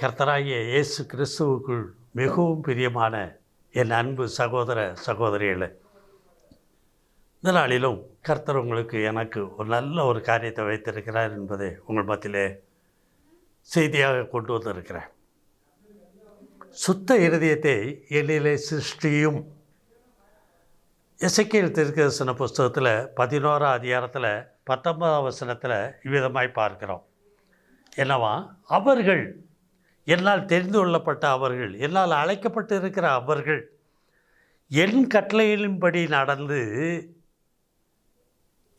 கர்த்தராகிய இயேசு கிறிஸ்துவுக்குள் மிகவும் பிரியமான என் அன்பு சகோதர சகோதரிகளை இந்த நாளிலும் கர்த்தர் உங்களுக்கு எனக்கு ஒரு நல்ல ஒரு காரியத்தை வைத்திருக்கிறார் என்பதை உங்கள் மத்தியிலே செய்தியாக கொண்டு வந்திருக்கிறேன். சுத்த இருதயத்தை எண்ணிலே சிருஷ்டியும். இசைக்கியல் திருக்கதர்சன புஸ்தகத்தில் பதினோராம் அதிகாரத்தில் பத்தொன்பதாம் வசனத்தில் இவ்விதமாய் பார்க்கிறோம். என்னவா? அவர்கள் என்னால் தெரிந்து கொள்ளப்பட்ட அவர்கள் என்னால் அழைக்கப்பட்டு இருக்கிற அவர்கள் என் கட்டளையின்படி நடந்து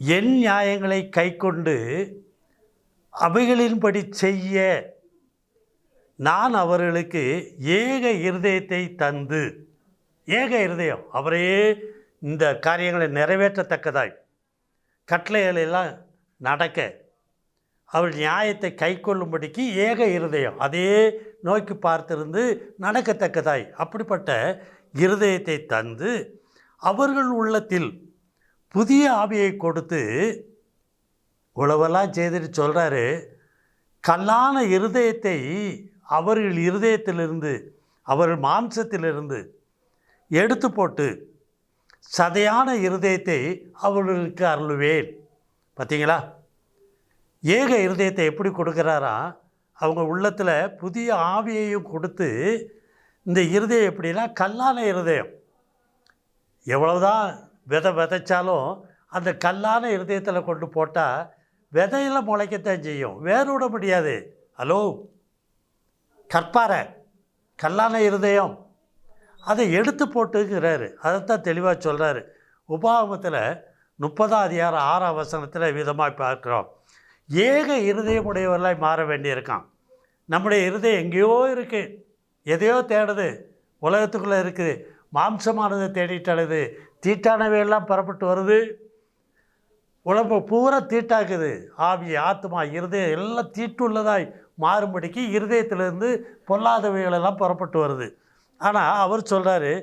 என் நியாயங்களை கைக்கொண்டு அவைகளின்படி செய்ய நான் அவர்களுக்கு ஏக இருதயத்தை தந்து ஏக இருதயம் அவரையே இந்த காரியங்களை நிறைவேற்றத்தக்கதாய் கட்டளைகளெல்லாம் நடக்க அவள் நியாயத்தை கை கொள்ளும்படிக்கு ஏக இருதயம். அதே நோக்கி பார்த்திருந்து நடக்கத்தக்கதாய். அப்படிப்பட்ட இருதயத்தை தந்து அவர்கள் உள்ளத்தில் புதிய ஆவியை கொடுத்து உழவெல்லாம் செய்துட்டு சொல்கிறாரு கல்லான இருதயத்தை அவர்கள் இருதயத்திலிருந்து அவர்கள் மாம்சத்திலிருந்து எடுத்து போட்டு சதையான இருதயத்தை அவர்களுக்கு அருளுவேன். பார்த்தீங்களா? ஏக இருதயத்தை எப்படி கொடுக்குறாரா? அவங்க உள்ளத்தில் புதிய ஆவியையும் கொடுத்து இந்த இருதயம் எப்படின்னா கல்லான இருதயம். எவ்வளவுதான் விதை விதைச்சாலும் அந்த கல்லான இருதயத்தில் கொண்டு போட்டால் விதையில் முளைக்கத்தான் செய்யும். வேறு விட முடியாது. ஹலோ? கற்பாறை கல்லான இருதயம். அதை எடுத்து போட்டுங்கிறாரு அதைத்தான் தெளிவாக சொல்கிறாரு உபாகமத்தில் முப்பதாம் அதிகாரம் ஆறாம் வசனத்தில் விதமாக பார்க்குறோம். ஏக இருதயமுடையவர்களாய் மாற வேண்டியிருக்கான். நம்முடைய இருதயம் எங்கேயோ இருக்குது எதையோ தேடுது. உலகத்துக்குள்ளே இருக்குது மாம்சமானதை தேடிட்டு அழுது. தீட்டானவையெல்லாம் புறப்பட்டு வருது. உடம்பு பூரா தீட்டாக்குது. ஆவி ஆத்மா இருதயம் எல்லாம் தீட்டுள்ளதாய் மாறும்படிக்கு இருதயத்திலிருந்து பொல்லாதவைகளெல்லாம் புறப்பட்டு வருது. ஆனால் அவர் சொல்கிறாரு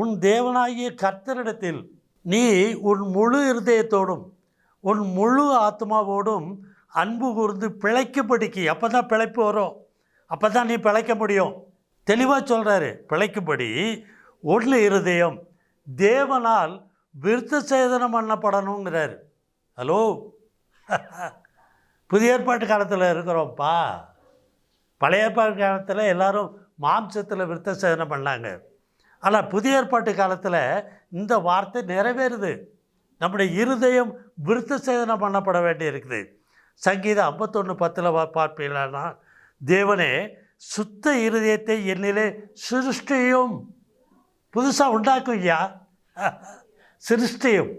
உன் தேவனாகிய கர்த்தரிடத்தில் நீ உன் முழு இருதயத்தோடும் உன் முழு ஆத்மாவோடும் அன்பு கூர்ந்து பிழைக்கும்படிக்கு அப்போ தான் பிழைப்பு வரும். அப்போ தான் நீ பிழைக்க முடியும். தெளிவாக சொல்கிறாரு பிழைக்கும்படி ஒன்று இருதயம் தேவனால் விருத்த சேதனம் பண்ணப்படணுங்கிறார். ஹலோ? புதிய ஏற்பாட்டு காலத்தில் இருக்கிறோம்ப்பா. பழைய ஏற்பாட்டு காலத்தில் எல்லாரும் மாம்சத்தில் விருத்த சேதனம் பண்ணாங்க. ஆனால் புதிய ஏற்பாட்டு காலத்தில் இந்த வார்த்தை நிறைவேறுது. நம்முடைய இருதயம் விருத்த சேதனம் பண்ணப்பட வேண்டி இருக்குது சங்கீதம் ஐம்பத்தொன்று பத்தில் பார்ப்பீங்களா தேவனே சுத்த இருதயத்தை என்னிலே சிருஷ்டியும். புதுசாக உண்டாக்கும் ஐயா சிருஷ்டியும்.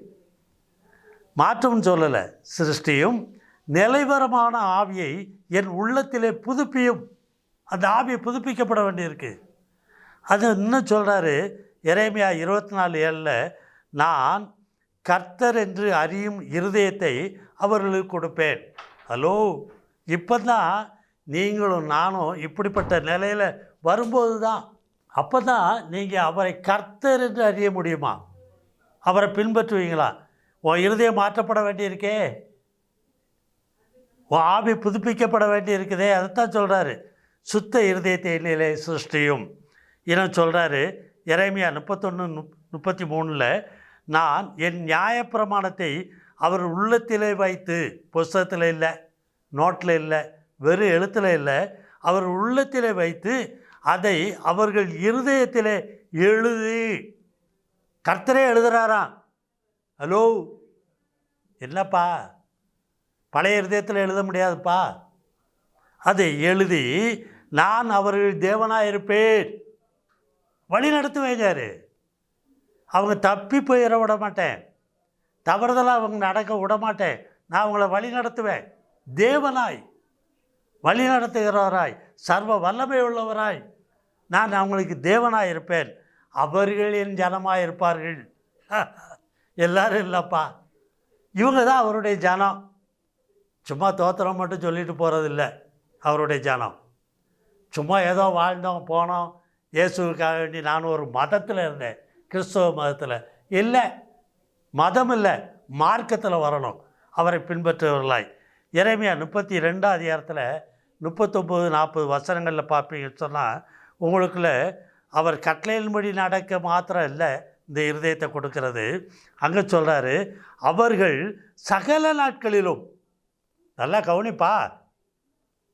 மாற்றம் சொல்லலை. சிருஷ்டியும். நிலைவரமான ஆவியை என் உள்ளத்திலே புதுப்பியும். அந்த ஆவியை புதுப்பிக்கப்பட வேண்டியிருக்கு. அது இன்னும் சொல்கிறாரு இறைமையா இருபத்தி நாலு ஏழில் நான் கர்த்தர் என்று அறியும் இருதயத்தை அவர்களுக்கு கொடுப்பேன். ஹலோ இப்போ தான் நீங்களும் நானும் இப்படிப்பட்ட நிலையில் வரும்போது தான் அப்போ தான் நீங்கள் அவரை கர்த்தர் என்று அறிய முடியுமா? அவரை பின்பற்றுவீங்களா? உன் இருதயம் மாற்றப்பட வேண்டியிருக்கே. உன் ஆவி புதுப்பிக்கப்பட வேண்டியிருக்குதே அதைத்தான் சொல்கிறாரு சுத்த இருதயத்தை எண்ணிலே சிருஷ்டியும். இன்னும் சொல்கிறாரு இறைமையா முப்பத்தொன்று முப் முப்பத்தி மூணில் நான் என் நியாயப்பிரமாணத்தை அவர் உள்ளத்திலே வைத்து புஸ்தகத்தில் இல்லை நோட்டில் இல்லை வெறும் எழுத்தில் இல்லை அவர் உள்ளத்திலே வைத்து அதை அவர்கள் இருதயத்திலே எழுதி கர்த்தரே எழுதுகிறாராம் ஹலோ? என்னப்பா? பழைய இருதயத்தில் எழுத முடியாதுப்பா. அதை எழுதி நான் அவர்கள் தேவனாக இருப்பேன். வழி நடத்துவேங்காரு அவங்க தப்பி போயிட விட மாட்டேன். தவறுதலாக அவங்க நடக்க விட மாட்டேன் நான் அவங்கள வழி நடத்துவேன். தேவனாய் வழி நடத்துகிறவராய் சர்வ வல்லமை உள்ளவராய் நான் அவங்களுக்கு தேவனாய் இருப்பேன். அவர்களின் ஜனமாக இருப்பார்கள். எல்லாரும் இல்லைப்பா. இவங்க தான் அவருடைய ஜனம். சும்மா தோத்திரம் மட்டும் சொல்லிட்டு போகிறதில்ல அவருடைய ஜனம். சும்மா ஏதோ வாழ்ந்தோம் போனோம். இயேசுக்காக வேண்டி நான் ஒரு மதத்தில் இருந்தேன். கிறிஸ்தவ மதத்தில். இல்லை. மதம் இல்லை மார்க்கத்தில் வரணும். அவரை பின்பற்றுவர்களாய் இறைமையா முப்பத்தி ரெண்டாம் அதிகாரத்தில் முப்பத்தொம்போது நாற்பது வசனங்களில் பார்ப்பீங்கன்னு சொன்னால் உங்களுக்குள்ள அவர் கட்டளையின்படி நடக்க மாத்திரம் இல்லை இந்த இருதயத்தை கொடுக்கறது. அங்கே சொல்கிறாரு அவர்கள் சகல நாட்களிலும் நல்லா கவனிப்பா.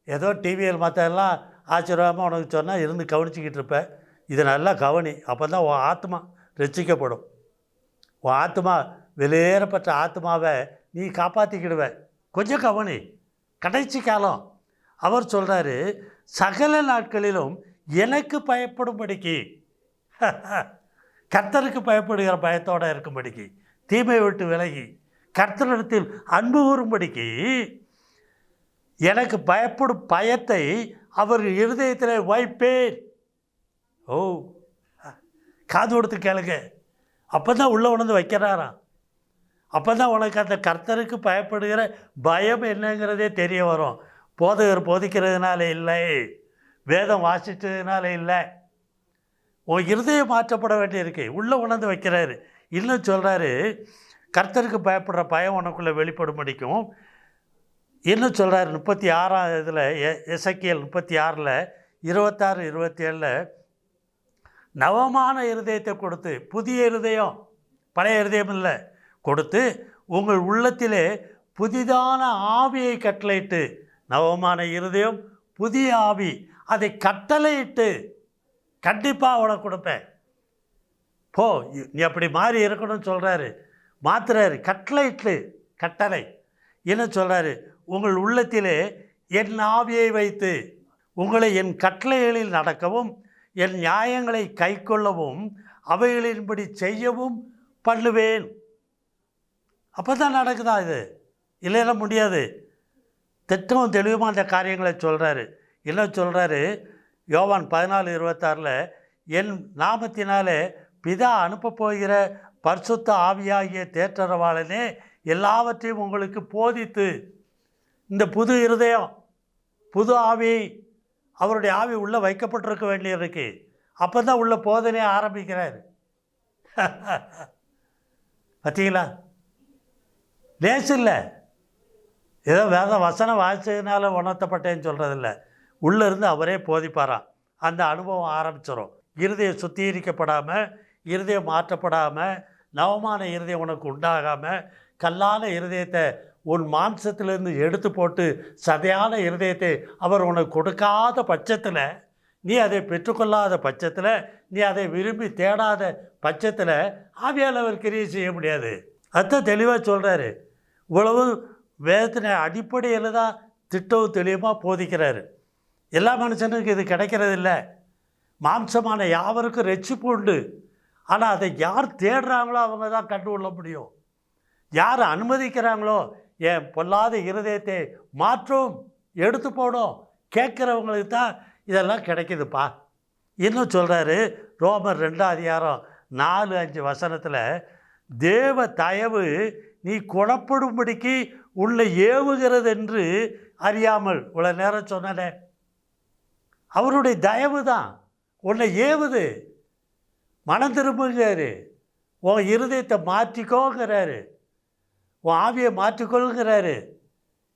ஏதோ டிவியில் மற்றெல்லாம் ஆச்சரியமாக உனக்கு சொன்னால் இருந்து கவனிச்சிக்கிட்டு இருப்பேன் இதை நல்லா கவனி அப்போ தான் உன் ஆத்மா ரட்சிக்கப்படும் உன் ஆத்மா வெளியேறப்பட்ட ஆத்மாவை நீ காப்பாற்றிக்கிடுவ கொஞ்சம் கவனி. கடைசி காலம். அவர் சொல்கிறாரு சகல நாட்களிலும் எனக்கு பயப்படும்படிக்கு. கர்த்தருக்கு பயப்படுகிற பயத்தோடு இருக்கும்படிக்கு. தீமை விட்டு விலகி கர்த்தரிடத்தில் அன்பு கூறும்படிக்கு எனக்கு பயப்படும் பயத்தை அவர் இருதயத்தில் வைப்பேன். ஓ காது கொடுத்து கேளுங்க. அப்போ தான் உள்ளே உணர்ந்து வைக்கிறாராம். அப்போ தான் உனக்கு அந்த கர்த்தருக்கு பயப்படுகிற பயம் என்னங்கிறதே தெரிய வரும். போதகர் போதிக்கிறதுனால இல்லை. வேதம் வாசித்ததுனால இல்லை. உன் இருதயம் மாற்றப்பட வேண்டியிருக்கு. உள்ளே உணர்ந்து வைக்கிறாரு. இன்னும் சொல்கிறாரு கர்த்தருக்கு பயப்படுற பயம் உனக்குள்ளே வெளிப்படும் படிக்கும். இன்னும் சொல்கிறாரு முப்பத்தி ஆறாம் இதில் எசக்கியல் முப்பத்தி ஆறில் இருபத்தாறு இருபத்தி ஏழில் நவமான இருதயத்தை கொடுத்து புதிய இருதயம் பழைய இருதயம் இல்லை கொடுத்து உங்கள் உள்ளத்திலே புதிதான ஆவியை கட்டளையிட்டு நவமான இருதயம் புதிய ஆவி அதை கட்டளையிட்டு கண்டிப்பாக உனக்கு கொடுப்பேன். போ நீ அப்படி மாறி இருக்கணும்னு சொல்கிறாரு மாத்துறாரு கட்டளையிட்டு கட்டளை. என்ன சொல்கிறாரு உங்கள் உள்ளத்திலே என் ஆவியை வைத்து உங்களை என் கட்டளைகளில் நடக்கவும் என் நியாயங்களை கைக்கொள்ளவும் அவைகளின்படி செய்யவும் பண்ணுவேன். அப்போ தான் நடக்குதா இது? இல்லைன்னா முடியாது. திட்டமும் தெளிவுமா அந்த காரியங்களை சொல்கிறாரு என்ன சொல்கிறாரு யோவான் பதினாலு இருபத்தாறில் என் நாமத்தினாலே பிதா அனுப்ப போகிற பரிசுத்த ஆவியாகிய தேற்றரவாளனே எல்லாவற்றையும் உங்களுக்கு போதித்து. இந்த புது இருதயம் புது ஆவி அவருடைய ஆவி உள்ளே வைக்கப்பட்டிருக்க வேண்டியிருக்கு அப்போ தான் உள்ள போதனையை ஆரம்பிக்கிறார். பார்த்தீங்களா லேசு இல்லை ஏதோ வேத வசனம் வாசிச்சதுனால உணர்த்தப்பட்டேன்னு சொல்கிறதில்ல உள்ளே இருந்து அவரே போதிப்பாராம் அந்த அனுபவம் ஆரம்பிச்சிடும் இருதயம் சுத்திகரிக்கப்படாமல் இருதயம் மாற்றப்படாமல் நவமான இருதயம் உனக்கு உண்டாகாமல் கல்லான இருதயத்தை உன் மாம்சத்திலிருந்து எடுத்து போட்டு சதையான இருதயத்தை அவர் உனக்கு கொடுக்காத பட்சத்தில் நீ அதை பெற்றுக்கொள்ளாத பட்சத்தில் நீ அதை விரும்பி தேடாத பட்சத்தில் ஆவியானவர் கிரியை செய்ய முடியாது. அதான் தெளிவாக சொல்கிறாரு இவ்வளவு வேதத்தின அடிப்படையில் தான் திட்டவும் தெளிவாக போதிக்கிறாரு. எல்லா மனுஷனுக்கும் இது கிடைக்கிறதில்ல. மாம்சமான யாவருக்கும் ரெச்சிப்பு உண்டு. ஆனால் அதை யார் தேடுறாங்களோ அவங்க தான் கண்டு கொள்ள முடியும். யார் அனுமதிக்கிறாங்களோ என் பொல்லாத இருதயத்தை மாற்றும் எடுத்து போடும் கேட்குறவங்களுக்கு தான் இதெல்லாம் கிடைக்குதுப்பா. இன்னும் சொல்கிறாரு ரோமர் ரெண்டாம் அதிகாரம் நாலு அஞ்சு வசனத்தில் தேவ தயவு நீ குணப்படும்படிக்கு உள்ள ஏவுகிறது என்று அறியாமல். இவ்வளோ நேரம் சொன்னனே. அவருடைய தயவு தான். உன்னை ஏவுது. மனம் திரும்புகிறாரு. உன் இருதயத்தை மாற்றிக்கோங்கிறாரு. உன் ஆவியை மாற்றிக்கொள்கிறாரு.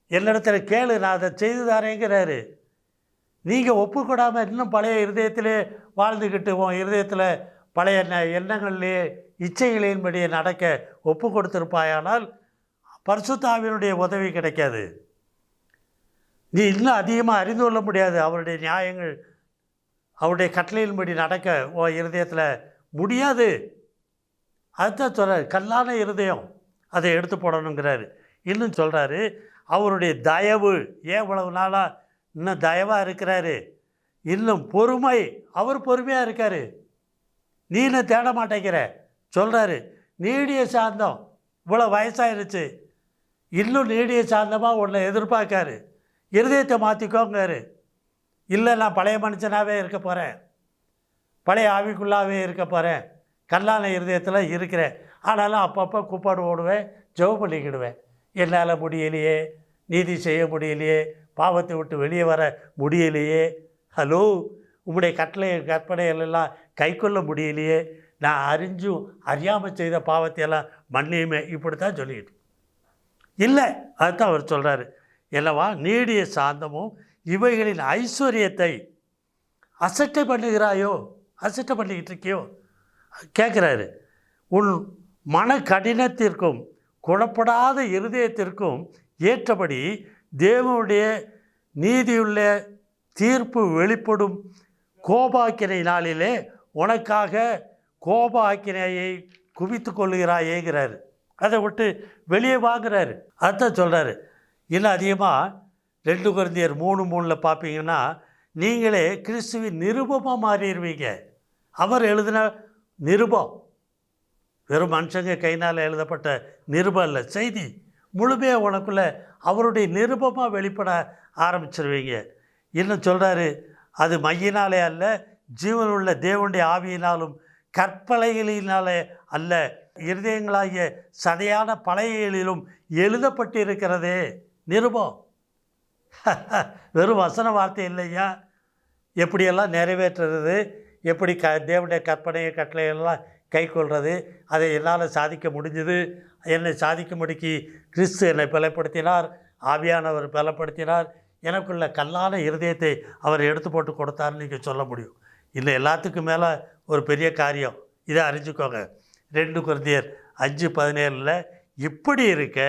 என்னிடத்துல கேளு நான் அதை செய்து தரேங்கிறாரு. நீங்கள் ஒப்புக்கூடாமல் இன்னும் பழைய இருதயத்திலே வாழ்ந்துக்கிட்டு உன் இருதயத்தில் பழைய எண்ண- எண்ணங்கள்லேயே இச்சைகளின்படியே நடக்க ஒப்பு கொடுத்துருப்பாயானால் பரிசுத்தாவினுடைய உதவி கிடைக்காது. நீ இன்னும் அதிகமாக அறிந்து கொள்ள முடியாது அவருடைய நியாயங்கள் அவருடைய கட்டளையின்படி நடக்க உன் இருதயத்தில் முடியாது. அதுதான் சொல்கிறார் கல்லான இருதயம். அதை எடுத்து போடணுங்கிறாரு. இன்னும் சொல்கிறாரு அவருடைய தயவு ஏன் இவ்வளவு நாளாக இன்னும் தயவாக இருக்கிறாரு? இன்னும் பொறுமை அவர் பொறுமையாக இருக்கார். நீ என்ன தேட மாட்டேங்கிற? சொல்கிறாரு நீடிய சாந்தம் இவ்வளோ வயசாயிருச்சு. இன்னும் நீடிய சாந்தமாக உன்னை எதிர்பார்க்காரு. இருதயத்தை மாற்றிக்கோங்காரு இல்லை நான் பழைய மனுஷனாகவே இருக்க போகிறேன் பழைய ஆவிக்குள்ளாகவே இருக்க போகிறேன் கல்லான இருதயத்தில் இருக்கிறேன். ஆனாலும் அப்பப்போ கூப்பாடு ஓடுவேன் ஜெபம் பண்ணிக்கிடுவேன். என்னால் முடியலையே நீதி செய்ய முடியலையே பாவத்தை விட்டு வெளியே வர முடியலையே. ஹலோ உம்முடைய கட்டளை கற்பனைகள் எல்லாம் கை கொள்ள முடியலையே. நான் அறிஞ்சும் அறியாமல் செய்த பாவத்தை எல்லாம் மன்னியுமே இப்படி தான் சொல்லிக்கிட்டு. இல்லை அதுதான் அவர் சொல்கிறாரு என்னவா நீடிய சாந்தமும் இவைகளின் ஐஸ்வர்யத்தை அசட்டை பண்ணுகிறாயோ அசட்டை பண்ணிக்கிட்டு இருக்கியோ? கேட்குறாரு உன் மன கடினத்திற்கும் குணப்படாத இருதயத்திற்கும் ஏற்றபடி தேவனுடைய நீதியுள்ள தீர்ப்பு வெளிப்படும். கோபாக்கினை நாளிலே உனக்காக கோபாக்கினையை குவித்து கொள்கிறாயேங்கிறார் அதை விட்டு வெளியே வாங்குறாரு. அதான் சொல்கிறாரு இன்னும் அதிகமாக ரெண்டு குழந்தையர் மூணு மூணில் பார்ப்பீங்கன்னா நீங்களே கிறிஸ்துவின் நிருபமாக மாறிடுவீங்க. அவர் எழுதின நிருபம். வெறும் மனுஷங்க கைனால் எழுதப்பட்ட நிருபம் இல்லை செய்தி முழுமையாக உனக்குள்ளே அவருடைய நிருபமாக வெளிப்பட ஆரம்பிச்சிருவீங்க. இன்னும் சொல்கிறாரு அது மையினாலே அல்ல ஜீவனுள்ள தேவனுடைய ஆவியினாலும் கற்பலைகளினாலே அல்ல. இருதயங்களாகிய சதையான பழையிலும் எழுதப்பட்டிருக்கிறதே நிருபம். வெறும் வசன வார்த்தை இல்லையா? எப்படியெல்லாம் நிறைவேற்றுறது? எப்படி க தேவனுடைய கற்பனை கட்டளையெல்லாம் கை கொள்வது அதை என்னால் சாதிக்க முடிஞ்சது. என்னை சாதிக்கும்படிக்கு கிறிஸ்து என்னை பலப்படுத்தினார் ஆவியானவர் பலப்படுத்தினார். எனக்குள்ள கல்லான இருதயத்தை அவர் எடுத்து போட்டு கொடுத்தாருன்னு நீங்கள் சொல்ல முடியும். இல்லை எல்லாத்துக்கும் மேலே ஒரு பெரிய காரியம். இதை அறிஞ்சுக்கோங்க. ரெண்டு குருந்தியர் அஞ்சு பதினேழில் இப்படி இருக்க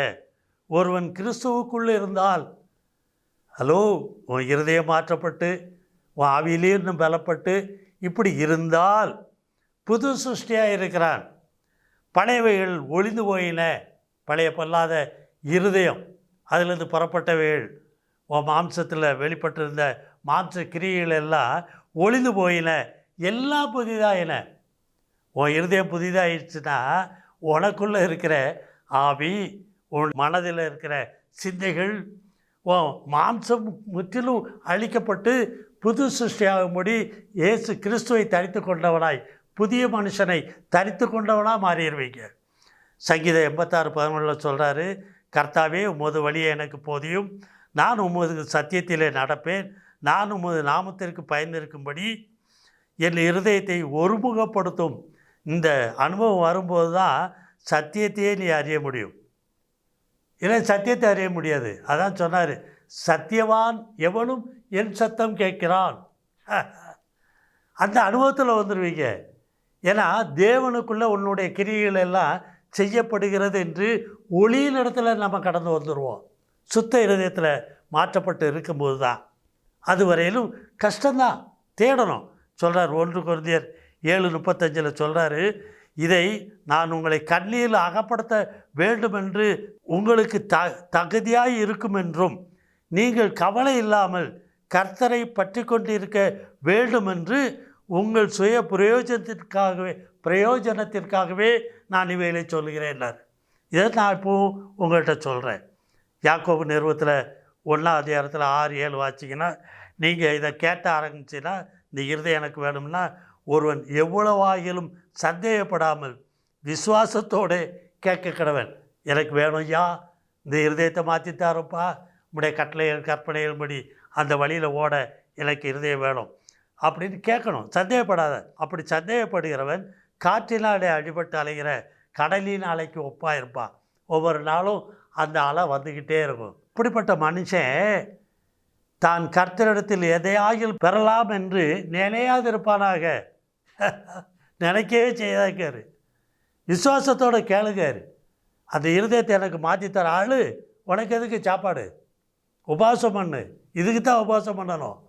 ஒருவன் கிறிஸ்துவுக்குள்ளே இருந்தால் ஹலோ உன் இருதயம் மாற்றப்பட்டு உன் ஆவியிலே இன்னும் பலப்பட்டு இப்படி இருந்தால் புது சிருஷ்டியாக இருக்கிறான். பழையவைகள் ஒளிந்து போயின. பழைய பொல்லாத இருதயம். அதிலிருந்து புறப்பட்டவைகள். உன் மாம்சத்தில் வெளிப்பட்டிருந்த மாம்ச கிரியைகள் எல்லாம் ஒளிந்து போயின. எல்லாம் புதிதாயின. உன் இருதயம் புதிதாகிடுச்சுன்னா உனக்குள்ளே இருக்கிற ஆவி உன் மனதில் இருக்கிற சிந்தைகள் உன் மாம்சம் முற்றிலும் அழிக்கப்பட்டு புது சிருஷ்டியாகும்படி இயேசு கிறிஸ்துவை தரித்து கொண்டவனாய். புதிய மனுஷனை தரித்து கொண்டவனாக மாறிடுவீங்க. சங்கீதம் எண்பத்தாறு பதினொன்றில் சொல்கிறாரு கர்த்தாவே உமது வழியை எனக்கு போதியும். நான் உமது சத்தியத்திலே நடப்பேன். நான் உமது நாமத்திற்கு பயந்திருக்கும்படி என் இருதயத்தை ஒருமுகப்படுத்தும். இந்த அனுபவம் வரும்போது தான் சத்தியத்தையே நீ அறிய முடியும். இல்லை சத்தியத்தை அறிய முடியாது. அதான் சொன்னார் சத்தியவான் எவனும் என் சத்தம் கேட்கிறான். அந்த அனுபவத்தில் வந்துடுவீங்க ஏன்னா தேவனுக்குள்ளே உன்னுடைய கிரியைகள் எல்லாம் செய்யப்படுகிறது என்று ஒளியின் இடத்துல நம்ம கடந்து வந்துடுவோம் சுத்த இருதயத்தில் மாற்றப்பட்டு இருக்கும்போது தான் அது வரையிலும் தேடணும். சொல்கிறார் ஒன்று குருந்தியர் ஏழு முப்பத்தஞ்சில் சொல்கிறாரு இதை நான் உங்களை கண்ணீரில் அகப்படுத்த வேண்டும் என்று உங்களுக்கு த தகுதியாய் இருக்கும் என்றும் நீங்கள் கவலை இல்லாமல் கர்த்தரை பற்றி கொண்டிருக்க வேண்டும் என்று உங்கள் சுய பிரயோஜனத்திற்காகவே பிரயோஜனத்திற்காகவே நான் இவைகளை சொல்கிறேன்னார் இதை நான் இப்போ உங்கள்கிட்ட சொல்கிறேன் யாக்கோபு நிறுவத்தில் ஒன்றாம் அதிகாரத்தில் ஆறு ஏழு வாச்சிங்கன்னா நீங்கள் இதை கேட்ட ஆரம்பிச்சின்னா இந்த இருதயம் எனக்கு வேணும்னா ஒருவன் எவ்வளவாகிலும் சந்தேகப்படாமல் விசுவாசத்தோடு கேட்க கிடவன் எனக்கு வேணும் ஐயா இந்த இருதயத்தை மாற்றி தாரப்பா உடைய கட்டளைகள் கற்பனைகள்படி அந்த வழியில் ஓட எனக்கு இருதயம் வேணும். அப்படின்னு கேட்கணும். சந்தேகப்படாத. அப்படி சந்தேகப்படுகிறவன் காற்றினாலே அடிபட்டு அலைகிற கடலின் அலைக்கு ஒப்பாக இருப்பான். ஒவ்வொரு நாளும் அந்த அலை வந்துக்கிட்டே இருக்கும். இப்படிப்பட்ட மனுஷன் தான் கர்த்தரிடத்தில் எதையாகில் பெறலாம் என்று நினையாதிருப்பானாக. நினைக்கவே செய்யாக்காரு விசுவாசத்தோடு கேளுங்கார். அந்த இருதயத்தை எனக்கு மாற்றித்தர ஆள். உனக்கு எதுக்கு சாப்பாடு? உபாசம் பண்ணு. இதுக்கு தான் உபவாசம் பண்ணணும்.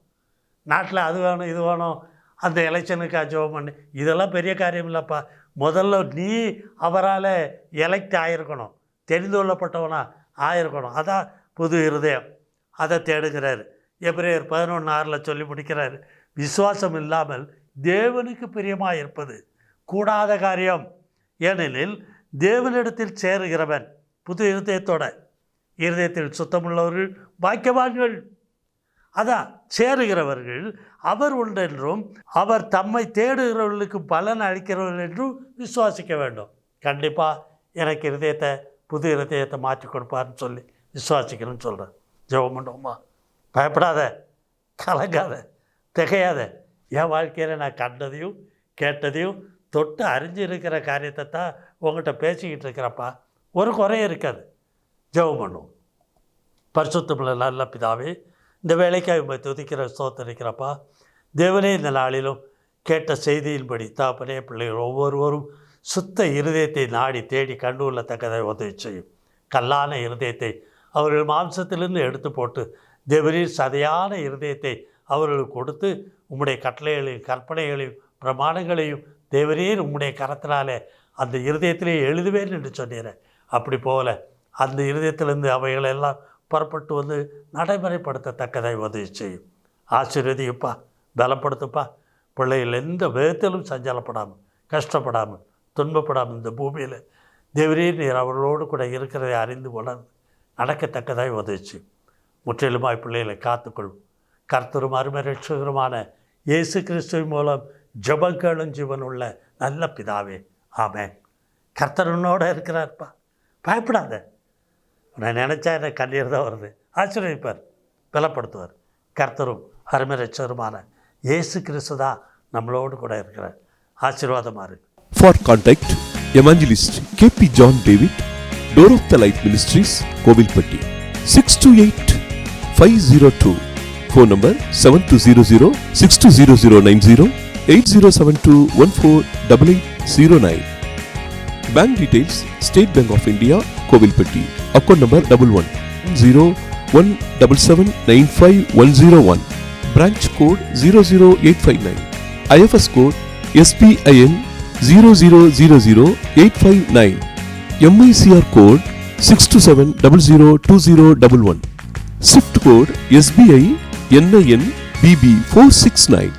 நாட்டில் அது வேணும் இது வேணும் அந்த எலெக்ஷனுக்கு ஜோம் பண்ணு. இதெல்லாம் பெரிய காரியம் இல்லைப்பா முதல்ல நீ அவரால் எலெக்ட் ஆகிருக்கணும் தெரிந்து கொள்ளப்பட்டவனா ஆயிருக்கணும். அதான் புது இருதயம். அதை தேடுகிறார். எப்ரேயர் பதினொன்று ஆறில் சொல்லி முடிக்கிறார். விசுவாசம் இல்லாமல் தேவனுக்கு பிரியமாக இருப்பது கூடாத காரியம். ஏனெனில் தேவனிடத்தில் சேருகிறவன் புது இருதயத்தோட இருதயத்தில் சுத்தமுள்ளவர்கள் பாக்கியவான்கள். அதான் சேருகிறவர்கள் அவர் உண்டென்றும் அவர் தம்மை தேடுகிறவர்களுக்கு பலன் அளிக்கிறவர்கள் என்றும் விசுவாசிக்க வேண்டும். கண்டிப்பாக எனக்கு இருதயத்தை புது இருதயத்தை மாற்றி கொடுப்பார்னு சொல்லி விசுவாசிக்கிறேன்னு சொல்கிறேன் ஜெபம் பண்ணுவோமா? பயப்படாத கலங்காத திகையாத. என் வாழ்க்கையில் நான் கண்டதையும் கேட்டதையும் தொட்டு அறிஞ்சு இருக்கிற காரியத்தை தான் உங்கள்கிட்ட பேசிக்கிட்டு இருக்கிறப்பா ஒரு குறையும் இருக்காது. ஜெபம் பண்ணுவோம். பரிசுத்தமில்ல நல்ல பிதாவே இந்த வேலைக்காக உண்மை துதிக்கிற ஸ்தோத்தரிக்கிறப்பா. தேவனே இந்த நாளிலும் கேட்ட செய்தியின்படி தாப்பனே பிள்ளைகள் ஒவ்வொருவரும் சுத்த இருதயத்தை நாடி தேடி கண்டுகொள்ளத்தக்கதை உதவி செய்யும். கல்லான இருதயத்தை அவர்கள் மாம்சத்திலிருந்து எடுத்து போட்டு தேவரின் சதையான இருதயத்தை அவர்களுக்கு கொடுத்து உம்முடைய கட்டளைகளையும் கற்பனைகளையும் பிரமாணங்களையும் தேவரீர் உம்முடைய கரத்தினாலே அந்த இருதயத்திலே எழுதுவேன் என்று சொன்னீரேன் அப்படி போல அந்த இருதயத்திலிருந்து அவைகளெல்லாம் புறப்பட்டு வந்து நடைமுறைப்படுத்தத்தக்கதை உதவி செய்யும் ஆசீர்வதிப்பா பலப்படுத்துப்பா பிள்ளைகள் எந்த விதத்திலும் சஞ்சலப்படாமல் கஷ்டப்படாமல் துன்பப்படாமல் இந்த பூமியில் தேவரீர் நீர் அவர்களோடு கூட இருக்கிறதை அறிந்து உணர்ந்து நடக்கத்தக்கதாய் உதவிச்சு முற்றிலுமாய் பிள்ளைகளை காத்துக்கொள்ளும் கர்த்தரும் அருமை ரட்சகருமான இயேசு கிறிஸ்துவின் மூலம் ஜபங்களும் ஜீவன் உள்ள நல்ல பிதாவே. ஆமென். கர்த்தர் உன்னோட இருக்கிறார்ப்பா. பயப்படாத. நான் நினச்சா எனக்கு கண்ணீர் தான் வருது. ஆசீர்வதிப்பார் பலப்படுத்துவார். கர்த்தரும் அருமை இயேசு கிறிஸ்து தான் நம்மளோடு கூட இருக்கிறார். ஆசீர்வாதமாக இருக்கு for contact evangelist K P John David door of the life ministries Kovilpatti six two eight five zero two phone number seven two zero zero six two zero zero nine zero eight zero seven two one four double eight zero nine bank details State Bank of India Kovilpatti account number double one zero one double seven nine five one zero one branch code zero zero eight five nine IFSC code SBIN zero zero zero zero eight five nine MICR code six two seven double zero two zero double one swift code SBI NIN BB four six nine